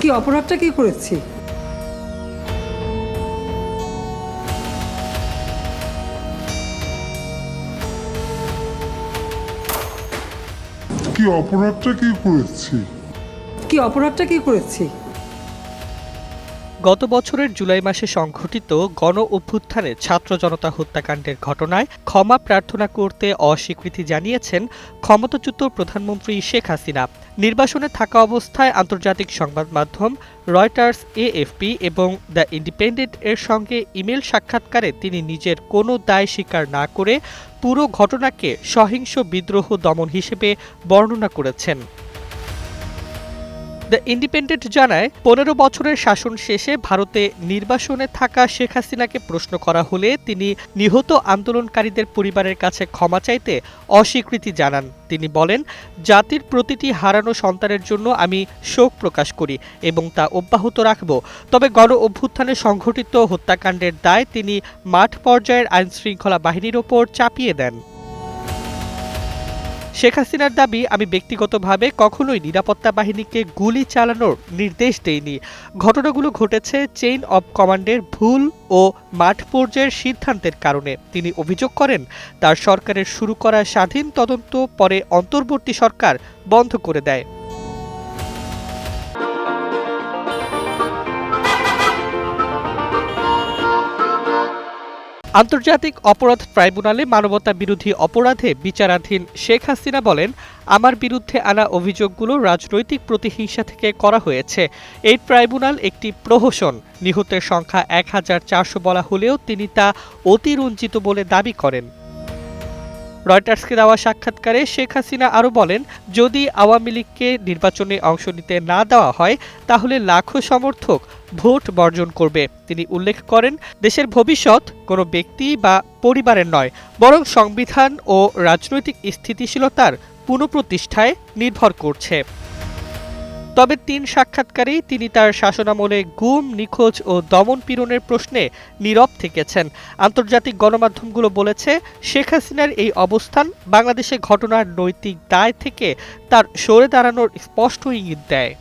কি অপরাধটা কি করেছি? কি অপরাধটা কি করেছি? কি অপরাধটা কি করেছি? গত বছরের জুলাই মাসে সংঘটিত গণ অভ্যুত্থানে ছাত্র জনতা হত্যাকাণ্ডের ঘটনায় ক্ষমা প্রার্থনা করতে অস্বীকৃতি জানিয়েছেন ক্ষমতাচ্যুত প্রধানমন্ত্রী শেখ হাসিনা। নির্বাসনে থাকা অবস্থায় আন্তর্জাতিক সংবাদ মাধ্যম রয়টার্স, এএফপি এবং দ্য ইন্ডিপেন্ডেন্ট এর সঙ্গে ইমেল সাক্ষাৎকারে তিনি নিজের কোনো দায় স্বীকার না করে পুরো ঘটনাকে সহিংস বিদ্রোহ দমন হিসেবে বর্ণনা করেছেন। দ্য ইন্ডিপেন্ডেন্ট জানায়, পনেরো বছরের শাসন শেষে ভারতে নির্বাসনে থাকা শেখ হাসিনাকে প্রশ্ন করা হলে তিনি নিহত আন্দোলনকারীদের পরিবারের কাছে ক্ষমা চাইতে অস্বীকৃতি জানান। তিনি বলেন, জাতির প্রতিটি হারানো সন্তানের জন্য আমি শোক প্রকাশ করি এবং তা অব্যাহত রাখব। তবে গণ অভ্যুত্থানে সংঘটিত হত্যাকাণ্ডের দায় তিনি মাঠ পর্যায়ের আইনশৃঙ্খলা বাহিনীর ওপর চাপিয়ে দেন। শেখ হাসিনার দাবি, আমি ব্যক্তিগতভাবে কখনোই নিরাপত্তা বাহিনীকে গুলি চালানোর নির্দেশ দেইনি। ঘটনাগুলো ঘটেছে চেইন অব কমান্ডের ভুল ও মাঠ পর্যায়ের সিদ্ধান্তের কারণে। তিনি অভিযোগ করেন, তার সরকারের শুরু করা স্বাধীন তদন্ত পরে অন্তর্বর্তী সরকার বন্ধ করে দেয়। আন্তর্জাতিক অপরাধ ট্রাইব্যুনালে মানবতা বিরোধী অপরাধে বিচারাধীন শেখ হাসিনা বলেন, আমার বিরুদ্ধে আনা অভিযোগগুলো রাজনৈতিক প্রতিহিংসা থেকে করা হয়েছে। এই ট্রাইব্যুনাল একটি প্রহসন। নিহতের সংখ্যা এক হাজার চারশো বলা হলেও তিনি তা অতিরঞ্জিত বলে দাবি করেন। রয়টার্সকে দেওয়া সাক্ষাৎকারে শেখ হাসিনা আরও বলেন, যদি আওয়ামী লীগকে নির্বাচনে অংশ নিতে না দেওয়া হয়, তাহলে লাখো সমর্থক ভোট বর্জন করবে। তিনি উল্লেখ করেন, দেশের ভবিষ্যৎ কোনো ব্যক্তি বা পরিবারের নয়, বরং সংবিধান ও রাজনৈতিক স্থিতিশীলতার পুনঃপ্রতিষ্ঠায় নির্ভর করছে। তবে তিন সাক্ষাৎকারেই তিনি তার শাসনামলে গুম, নিখোঁজ ও দমন পীড়নের প্রশ্নে নীরব থেকেছেন। আন্তর্জাতিক গণমাধ্যমগুলো বলেছে, শেখ হাসিনার এই অবস্থান বাংলাদেশে ঘটনার নৈতিক দায় থেকে তার সরে দাঁড়ানোর স্পষ্ট ইঙ্গিত দেয়।